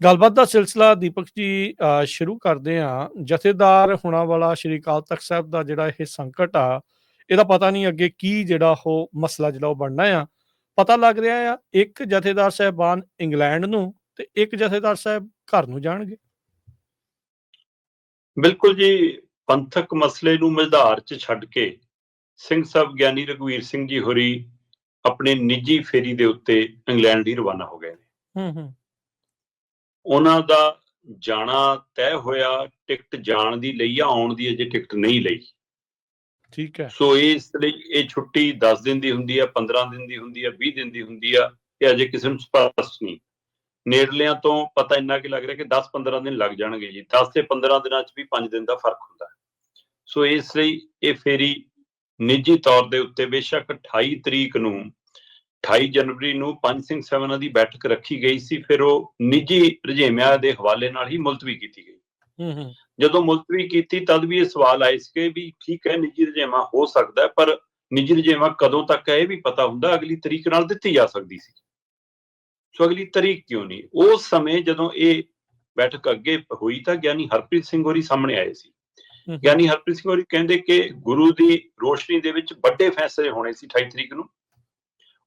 ਗੱਲਬਾਤ ਦਾ ਸਿਲਸਿਲਾ ਦੀਪਕ ਜੀ ਸ਼ੁਰੂ ਕਰਦੇ ਹਾਂ। ਜਥੇਦਾਰ ਹੋਣਾ ਵਾਲਾ ਸ਼੍ਰੀ ਅਕਾਲ ਤਖਤ ਸਾਹਿਬ ਦਾ ਜਿਹੜਾ ਇਹ ਸੰਕਟ ਆ ਇਹਦਾ ਪਤਾ ਨਹੀਂ ਅੱਗੇ ਕੀ ਜਿਹੜਾ ਉਹ ਮਸਲਾ ਜਿਹੜਾ ਉਹ ਬਣਨਾ ਆ। ਪਤਾ ਲੱਗ ਰਿਹਾ ਆ ਇੱਕ ਜਥੇਦਾਰ ਸਾਹਿਬਾਨ ਇੰਗਲੈਂਡ ਨੂੰ ਤੇ ਇੱਕ ਜਥੇਦਾਰ ਸਾਹਿਬ ਘਰ ਨੂੰ ਜਾਣਗੇ। ਬਿਲਕੁਲ ਜੀ ਪੰਥਕ ਮਸਲੇ ਨੂੰ ਮਝਧਾਰ 'ਚ ਛੱਡ ਕੇ ਸਿੰਘ ਸਾਹਿਬ ਗਿਆਨੀ ਰਘਵੀਰ ਸਿੰਘ ਜੀ ਹੋਰੀ ਆਪਣੇ ਨਿੱਜੀ ਫੇਰੀ ਦੇ ਉੱਤੇ ਇੰਗਲੈਂਡ ਹੀ ਰਵਾਨਾ ਹੋ ਗਏ ਨੇ। ਹੂੰ ਹੂੰ। ਉਹਨਾਂ ਦਾ ਜਾਣਾ ਤੈਅ ਹੋਇਆ ਟਿਕਟ ਜਾਣ ਦੀ ਲਈ ਆ ਆਉਣ ਦੀ ਅਜੇ ਟਿਕਟ ਨਹੀਂ ਲਈ। ਠੀਕ ਹੈ। ਸੋ ਇਸ ਲਈ ਇਹ ਛੁੱਟੀ 10 ਦਿਨ ਦੀ ਹੁੰਦੀ ਆ 15 ਦਿਨ ਦੀ ਹੁੰਦੀ ਆ 20 ਦਿਨ ਦੀ ਹੁੰਦੀ ਆ ਇਹ ਅਜੇ ਕਿਸੇ ਨੂੰ ਸਪਸ਼ਟ ਨਹੀਂ। ਨੇੜਲਿਆਂ ਤੋਂ ਪਤਾ ਇੰਨਾ ਕਿ ਲੱਗ ਰਿਹਾ ਕਿ 10-15 ਦਿਨ ਲੱਗ ਜਾਣਗੇ ਜੀ। 10 ਤੇ 15 ਦਿਨਾਂ 'ਚ ਵੀ 5 ਦਿਨ ਦਾ ਫ਼ਰਕ ਹੁੰਦਾ। ਸੋ ਇਸ ਲਈ ਇਹ ਫੇਰੀ ਨਿੱਜੀ ਤੌਰ ਦੇ ਉੱਤੇ ਬੇਸ਼ੱਕ 28 ਤਰੀਕ ਨੂੰ 28 ਜਨਵਰੀ ਨੂੰ ਪੰਜ ਸਿੰਘ ਸੈਵਨਾਂ ਦੀ ਬੈਠਕ ਰੱਖੀ ਗਈ ਸੀ ਫਿਰ ਉਹ ਨਿੱਜੀ ਰੁਝੇਵਿਆਂ ਦੇ ਹਵਾਲੇ ਨਾਲ ਹੀ ਮੁਲਤਵੀ ਕੀਤੀ ਗਈ। ਹੂੰ ਹੂੰ। ਜਦੋਂ ਮੁਲਤਵੀ ਕੀਤੀ ਤਦ ਵੀ ਇਹ ਸਵਾਲ ਆਏ ਸੀ ਕਿ ਵੀ ਠੀਕ ਹੈ ਨਿੱਜੀ ਰੁਝੇਵਾਂ ਹੋ ਸਕਦਾ ਪਰ ਨਿੱਜੀ ਰੁਝੇਵਾਂ ਕਦੋਂ ਤੱਕ ਹੈ ਇਹ ਵੀ ਪਤਾ ਹੁੰਦਾ ਅਗਲੀ ਤਰੀਕ ਨਾਲ ਦਿੱਤੀ ਜਾ ਸਕਦੀ ਸੀ। ਸੋ ਅਗਲੀ ਤਰੀਕ ਕਿਉਂ ਨਹੀਂ? ਉਸ ਸਮੇਂ ਜਦੋਂ ਇਹ ਬੈਠਕ ਅੱਗੇ ਹੋਈ ਤਾਂ ਗਿਆਨੀ ਹਰਪ੍ਰੀਤ ਸਿੰਘ ਹੋਰੀ ਸਾਹਮਣੇ ਆਏ ਸੀ। ਗਿਆਨੀ ਹਰਪ੍ਰੀਤ ਸਿੰਘ ਹੋਰੀ ਕਹਿੰਦੇ ਕਿ ਗੁਰੂ ਦੀ ਰੋਸ਼ਨੀ ਦੇ ਵਿੱਚ ਵੱਡੇ ਫੈਸਲੇ ਹੋਣੇ ਸੀ 28 ਤਰੀਕ ਨੂੰ।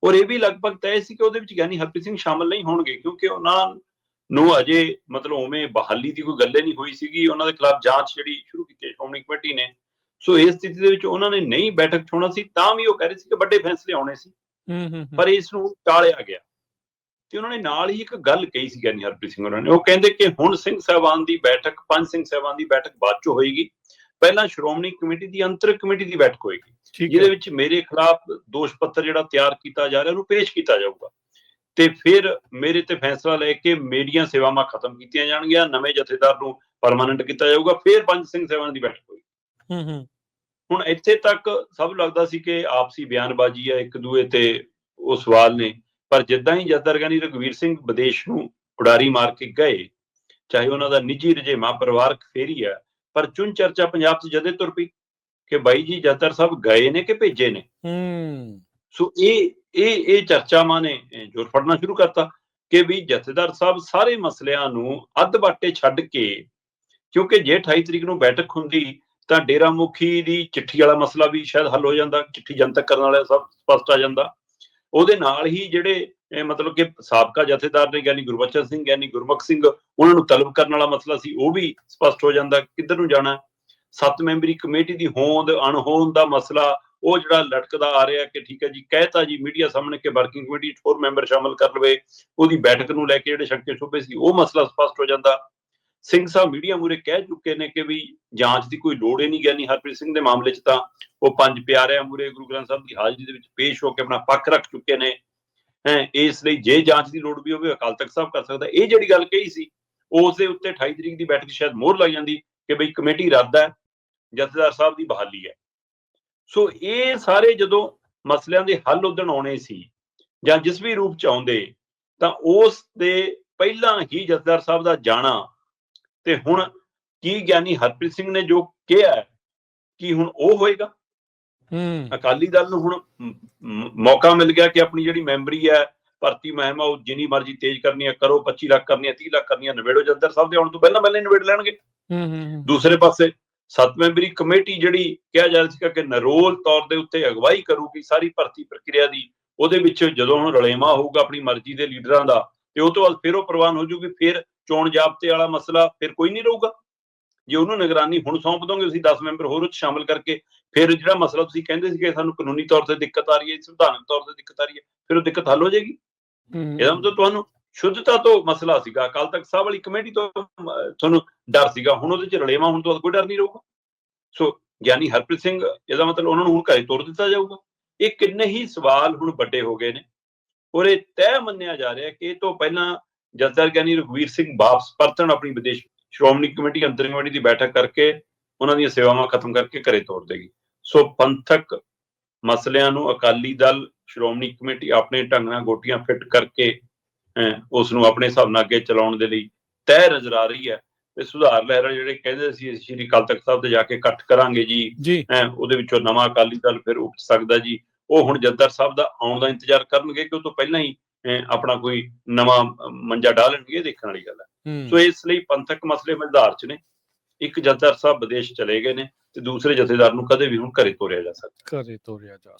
ਔਰ ਇਹ ਵੀ ਲਗਭਗ ਤੈਅ ਸੀ ਕਿ ਉਹਦੇ ਵਿੱਚ ਗਿਆਨੀ ਹਰਪ੍ਰੀਤ ਸਿੰਘ ਸ਼ਾਮਲ ਨਹੀਂ ਹੋਣਗੇ ਕਿਉਂਕਿ ਉਹਨਾਂ ਨੂੰ ਅਜੇ ਮਤਲਬ ਉਵੇਂ ਬਹਾਲੀ ਦੀ ਕੋਈ ਗੱਲ ਨਹੀਂ ਹੋਈ ਸੀਗੀ। ਉਹਨਾਂ ਦੇ ਖਿਲਾਫ ਜਾਂਚ ਜਿਹੜੀ ਸ਼ੁਰੂ ਕੀਤੀ ਸ਼੍ਰੋਮਣੀ ਕਮੇਟੀ ਨੇ। ਸੋ ਇਸ ਸਥਿਤੀ ਦੇ ਵਿੱਚ ਉਹਨਾਂ ਨੇ ਨਹੀਂ ਬੈਠਕ ਛੋਣਾ ਸੀ ਤਾਂ ਵੀ ਉਹ ਕਹਿ ਰਹੇ ਸੀ ਕਿ ਵੱਡੇ ਫੈਸਲੇ ਆਉਣੇ ਸੀ। ਹੂੰ ਹੂੰ ਹੂੰ, ਪਰ ਇਸ ਨੂੰ ਟਾਲਿਆ ਗਿਆ। ਤੇ ਉਹਨਾਂ ਨੇ ਨਾਲ ਹੀ ਇੱਕ ਗੱਲ ਕਹੀ ਸੀ ਗਿਆਨੀ ਹਰਪ੍ਰੀਤ ਸਿੰਘ ਉਹਨਾਂ ਨੇ। ਉਹ ਕਹਿੰਦੇ ਕਿ ਹੁਣ ਸਿੰਘ ਸਾਹਿਬਾਨ ਦੀ ਬੈਠਕ ਪੰਜ ਸਿੰਘ ਸਾਹਿਬਾਨ ਦੀ ਬੈਠਕ ਬਾਅਦ ਚ ਹੋਏਗੀ। ਪਹਿਲਾਂ ਸ਼੍ਰੋਮਣੀ ਕਮੇਟੀ ਦੀ ਅੰਤਰ ਕਮੇਟੀ ਦੀ ਬੈਠਕ ਹੋਏਗੀ। ਜਿਹਦੇ ਵਿੱਚ ਮੇਰੇ ਖਿਲਾਫ ਦੋਸ਼ ਪੱਤਰ ਜਿਹੜਾ ਤਿਆਰ ਕੀਤਾ ਜਾ ਰਿਹਾ ਉਹਨੂੰ ਪੇਸ਼ ਕੀਤਾ ਜਾਊਗਾ। ਤੇ ਫਿਰ ਮੇਰੇ ਤੇ ਫੈਸਲਾ ਲੈ ਕੇ ਮੇਰੀਆਂ ਸੇਵਾਵਾਂ ਖਤਮ ਕੀਤੀਆਂ ਜਾਣਗੀਆਂ ਨਵੇਂ ਜਥੇਦਾਰ ਨੂੰ ਪਰਮਾਨੈਂਟ ਕੀਤਾ ਜਾਊਗਾ ਫਿਰ ਪੰਜ ਸਿੰਘ ਸਾਹਿਬਾਨ ਦੀ ਬੈਠਕ ਹੋਏਗੀ। ਹੂੰ ਹੂੰ। ਹੁਣ ਇੱਥੇ ਤੱਕ ਸਭ ਲੱਗਦਾ ਸੀ ਕਿ ਆਪਸੀ ਬਿਆਨਬਾਜ਼ੀ ਹੈ ਇੱਕ ਦੂਏ ਤੇ ਉਹ ਸਵਾਲ ਨੇ। ਪਰ ਜਿੱਦਾਂ ਹੀ ਜਦਰਗਾਨੀ ਰਘਵੀਰ ਸਿੰਘ ਵਿਦੇਸ਼ ਨੂੰ ਉਡਾਰੀ ਮਾਰ ਕੇ ਗਏ ਚਾਹੇ ਉਹਨਾਂ ਦਾ ਨਿੱਜੀ ਰਜੇਮਾ ਪਰਿਵਾਰਕ ਫੇਰੀ ਹੈ ਪਰ ਚੁਣ ਚਰਚਾ ਪੰਜਾਬ 'ਚ ਜਦੇ ਤੁਰ ਪਈ ਕਿ ਬਾਈ ਜੀ ਜਦਰ ਸਾਹਿਬ ਗਏ ਨੇ ਕਿ ਭੇਜੇ ਨੇ? ਹੂੰ। ਸੋ ਇਹ ਇਹ ਇਹ ਚਰਚਾਵਾਂ ਨੇ ਅਹ, ਜ਼ੋਰ ਫੜਨਾ ਸ਼ੁਰੂ ਕਰਤਾ ਕਿ ਵੀ ਜਥੇਦਾਰ ਸਾਹਿਬ ਸਾਰੇ ਮਸਲਿਆਂ ਨੂੰ ਅੱਧ ਬਾਟੇ ਛੱਡ ਕੇ ਕਿਉਂਕਿ ਜੇ 28 ਤਰੀਕ ਨੂੰ ਬੈਠਕ ਹੁੰਦੀ ਤਾਂ ਡੇਰਾ ਮੁਖੀ ਦੀ ਚਿੱਠੀ ਵਾਲਾ ਮਸਲਾ ਵੀ ਸ਼ਾਇਦ ਹੱਲ ਹੋ ਜਾਂਦਾ ਚਿੱਠੀ ਜਨਤਕ ਕਰਨ ਵਾਲਾ ਸਭ ਸਪਸ਼ਟ ਆ ਜਾਂਦਾ। ਉਹਦੇ ਨਾਲ ਹੀ ਜਿਹੜੇ ਇਹ ਮਤਲਬ ਕਿ ਸਾਬਕਾ ਜਥੇਦਾਰ ਨੇ ਗਿਆਨੀ ਗੁਰਬਚਨ ਸਿੰਘ ਗਿਆਨੀ ਗੁਰਮੁਖ ਸਿੰਘ, ਉਹਨਾਂ ਨੂੰ ਤਲਬ ਕਰਨ ਵਾਲਾ ਮਸਲਾ ਸੀ, ਉਹ ਵੀ ਸਪਸ਼ਟ ਹੋ ਜਾਂਦਾ, ਕਿੱਧਰ ਨੂੰ ਜਾਣਾ? ਸੱਤ ਮੈਂਬਰੀ ਕਮੇਟੀ ਦੀ ਹੋਂਦ, ਅਣਹੋਂਦ ਦਾ ਮਸਲਾ, ਉਹ ਜਿਹੜਾ ਲਟਕਦਾ ਆ ਰਿਹਾ ਕਿ ਠੀਕ ਹੈ ਜੀ, ਕਹਿਤਾ ਜੀ, ਮੀਡੀਆ ਸਾਹਮਣੇ ਕਿ ਵਰਕਿੰਗ ਕਮੇਟੀ 'ਚ ਹੋਰ ਮੈਂਬਰ ਸ਼ਾਮਲ ਕਰ ਲਵੇ, ਉਹਦੀ ਬੈਠਕ ਨੂੰ ਲੈ ਕੇ ਜਿਹੜੇ ਸ਼ੰਕੇ ਸ਼ੁਬੇ ਸੀ, ਉਹ ਮਸਲਾ ਸਪਸ਼ਟ ਹੋ ਜਾਂਦਾ। ਸਿੰਘ ਸਾਹਿਬ ਮੀਡੀਆ ਮੂਰੇ ਕਹਿ ਚੁੱਕੇ ਨੇ ਕਿ ਵੀ ਜਾਂਚ ਦੀ ਕੋਈ ਲੋੜ ਹੀ ਨਹੀਂ ਗਿਆਨੀ ਹਰਪ੍ਰੀਤ ਸਿੰਘ ਦੇ ਮਾਮਲੇ 'ਚ ਤਾਂ ਉਹ ਪੰਜ ਪਿਆਰਿਆਂ ਮੂਰੇ ਗੁਰੂ ਗ੍ਰੰਥ ਸਾਹਿਬ ਦੀ ਹਾਜ਼ਰੀ ਦੇ ਵਿੱਚ ਪੇਸ਼ ਹੋ ਕੇ ਆਪਣਾ ਪੱਖ ਰੱਖ ਚੁੱਕੇ ਨੇ। ਹੈ, ਇਸ ਲਈ ਜੇ ਜਾਂਚ ਦੀ ਲੋੜ ਵੀ ਹੋਵੇ, ਅਕਾਲ ਤਖਤ ਸਾਹਿਬ ਕਰ ਸਕਦਾ। ਇਹ ਜਿਹੜੀ ਗੱਲ ਕਹੀ ਸੀ, ਉਸ ਦੇ ਉੱਤੇ 28 ਤਰੀਕ ਦੀ ਬੈਠਕ ਸ਼ਾਇਦ ਮੋਹਰ ਲੱਗ ਜਾਂਦੀ ਕਿ ਬਈ ਕਮੇਟੀ ਰੱਦ ਹੈ, ਜਥੇਦਾਰ ਸਾਹਿਬ ਦੀ ਬਹਾਲੀ ਹੈ। ਸੋ ਇਹ ਸਾਰੇ ਜਦੋਂ ਮਸਲਿਆਂ ਦੇ ਹੱਲ ਉਦਣ ਆਉਣੇ ਸੀ ਜਾਂ ਜਿਸ ਵੀ ਰੂਪ ਚ ਆਉਂਦੇ, ਤਾਂ ਉਸ ਦੇ ਪਹਿਲਾਂ ਹੀ ਜਥੇਦਾਰ ਸਾਹਿਬ ਦਾ ਜਾਣਾ ਤੇ ਹੁਣ ਕੀ ਗਿਆਨੀ ਹਰਪ੍ਰੀਤ ਸਿੰਘ ਨੇ ਜੋ ਕਿਹਾ ਕਿ ਹੁਣ ਉਹ ਹੋਏਗਾ? ਅਕਾਲੀ ਦਲ ਨੂੰ ਹੁਣ ਮੌਕਾ ਮਿਲ ਗਿਆ ਕਿ ਆਪਣੀ ਜਿਹੜੀ ਮੈਂਬਰੀ ਹੈ ਭਰਤੀ ਮਹਿਮਾ ਉਹ ਜਿੰਨੀ ਮਰਜ਼ੀ ਤੇਜ਼ ਕਰਨੀ ਹੈ ਕਰੋ 25 ਲੱਖ ਕਰਨੀ ਹੈ 30 ਲੱਖ ਕਰਨੀ ਹੈ ਨਵੇੜੋ ਜਥੇਦਾਰ ਸਾਹਿਬ ਦੇ ਆਉਣ ਤੋਂ ਪਹਿਲਾਂ ਪਹਿਲਾਂ ਹੀ ਨਿਬੇੜ ਲੈਣਗੇ। ਹੂੰ ਹੂੰ ਦੂਸਰੇ ਪਾਸੇ ਸੱਤ ਮੈਂਬਰੀ ਕਮੇਟੀ ਜਿਹੜੀ ਕਿਹਾ ਜਾ ਰਿਹਾ ਸੀ ਕਿ ਨਰੋਲ ਤੌਰ ਦੇ ਉੱਤੇ ਅਗਵਾਈ ਕਰੂਗੀ ਸਾਰੀ ਭਰਤੀ ਪ੍ਰਕਿਰਿਆ ਦੀ ਉਹਦੇ ਵਿੱਚ ਜਦੋਂ ਹੁਣ ਰਲੇਮਾ ਹੋਊਗਾ ਆਪਣੀ ਮਰਜ਼ੀ ਦੇ ਲੀਡਰਾਂ ਦਾ ਤੇ ਉਹ ਤੋਂ ਬਾਅਦ ਫਿਰ ਉਹ ਪ੍ਰਵਾਨ ਹੋ ਜੂਗੀ ਫਿਰ ਚੋਣ ਜਾਬਤੇ ਵਾਲਾ ਮਸਲਾ ਫਿਰ ਕੋਈ ਨਹੀਂ ਰਹੂਗਾ। ਜੇ ਉਹਨੂੰ ਨਿਗਰਾਨੀ ਹੁਣ ਸੌਂਪ ਦੋਗੇ ਤੁਸੀਂ 10 ਮੈਂਬਰ ਹੋਰ ਉਹ 'ਚ ਸ਼ਾਮਲ ਕਰਕੇ ਫਿਰ ਜਿਹੜਾ ਮਸਲਾ ਤੁਸੀਂ ਕਹਿੰਦੇ ਸੀ ਕਿ ਸਾਨੂੰ ਕਾਨੂੰਨੀ ਤੌਰ ਤੇ ਦਿੱਕਤ ਆ ਰਹੀ ਹੈ ਸੰਵਿਧਾਨਕ ਤੌਰ ਤੇ ਦਿੱਕਤ ਆ ਰਹੀ ਹੈ ਫਿਰ ਉਹ ਦਿੱਕਤ ਹੱਲ ਹੋ ਜਾਏਗੀ। ਇਹਦਾ ਮਤਲਬ ਤੁਹਾਨੂੰ ਸ਼ੁੱਧਤਾ ਤੋਂ ਮਸਲਾ ਸੀਗਾ ਅਕਾਲ ਤਖਤ ਸਾਹਿਬ ਵਾਲੀ ਕਮੇਟੀ ਤੋਂ ਤੁਹਾਨੂੰ ਡਰ ਸੀਗਾ ਹੁਣ ਉਹਦੇ ਚ ਰਲੇਵਾ ਹੁਣ ਤੋਂ ਕੋਈ ਡਰ ਨਹੀਂ ਰਹੂਗਾ। ਸੋ ਗਿਆਨੀ ਹਰਪ੍ਰੀਤ ਸਿੰਘ ਇਹਦਾ ਮਤਲਬ ਉਹਨਾਂ ਨੂੰ ਹੁਣ ਘਰੇ ਤੋਰ ਦਿੱਤਾ ਜਾਊਗਾ। ਇਹ ਕਿੰਨੇ ਹੀ ਸਵਾਲ ਹੁਣ ਵੱਡੇ ਹੋ ਗਏ ਨੇ ਔਰ ਇਹ ਤੈਅ ਮੰਨਿਆ ਜਾ ਰਿਹਾ ਕਿ ਇਹ ਤੋਂ ਪਹਿਲਾਂ ਜਥੇਦਾਰ ਗਿਆਨੀ ਰਘਵੀਰ ਸਿੰਘ ਵਾਪਸ ਪਰਤਣ ਆਪਣੀ ਵਿਦੇਸ਼ ਸ਼੍ਰੋਮਣੀ ਕਮੇਟੀ ਅੰਤਰ ਕਮੇਟੀ ਦੀ ਬੈਠਕ ਕਰਕੇ ਉਹਨਾਂ ਦੀਆਂ ਸੇਵਾਵਾਂ ਖਤਮ ਕਰਕੇ ਘਰੇ ਤੋਰ ਦੇਗੀ। ਸੋ ਪੰਥਕ ਮਸਲਿਆਂ ਨੂੰ ਅਕਾਲੀ ਦਲ ਸ਼੍ਰੋਮਣੀ ਕਮੇਟੀ ਆਪਣੇ ਢੰਗ ਨਾਲ ਗੋਟੀਆਂ ਫਿੱਟ ਕਰਕੇ ਉਸ ਨੂੰ ਆਪਣੇ ਹਿਸਾਬ ਨਾਲ ਅੱਗੇ ਚਲਾਉਣ ਦੇ ਲਈ ਤੈਅ ਨਜ਼ਰ ਆ ਰਹੀ ਹੈ ਤੇ ਸੁਧਾਰ ਲਹਿਰਾਂ ਜਿਹੜੇ ਕਹਿੰਦੇ ਸੀ ਸ਼੍ਰੀ ਅਕਾਲ ਤਖਤ ਸਾਹਿਬ ਤੇ ਜਾ ਕੇ ਇਕੱਠ ਕਰਾਂਗੇ ਜੀ। ਉਹਦੇ ਵਿੱਚੋਂ ਨਵਾਂ ਅਕਾਲੀ ਦਲ ਫਿਰ ਉੱਠ ਸਕਦਾ ਜੀ। ਉਹ ਹੁਣ ਜੱਦਰ ਸਾਹਿਬ ਦਾ ਆਉਣ ਦਾ ਇੰਤਜ਼ਾਰ ਕਰਨਗੇ ਕਿ ਉਹ ਤੋਂ ਪਹਿਲਾਂ ਹੀ ਆਪਣਾ ਕੋਈ ਨਵਾਂ ਮੰਜਾ ਡਾਲਣਗੇ ਇਹ ਦੇਖਣ ਵਾਲੀ ਗੱਲ ਹੈ। ਸੋ ਇਸ ਲਈ ਪੰਥਕ ਮਸਲੇ ਮਝਦਾਰ ਚ ਨੇ। ਇੱਕ ਜਥੇਦਾਰ ਸਾਹਿਬ ਵਿਦੇਸ਼ ਚਲੇ ਗਏ ਨੇ ਤੇ ਦੂਸਰੇ ਜਥੇਦਾਰ ਨੂੰ ਕਦੇ ਵੀ ਹੁਣ ਘਰੇ ਤੋਰਿਆ ਜਾ ਸਕਦਾ। ਘਰੇ ਤੋਰਿਆ ਜਾ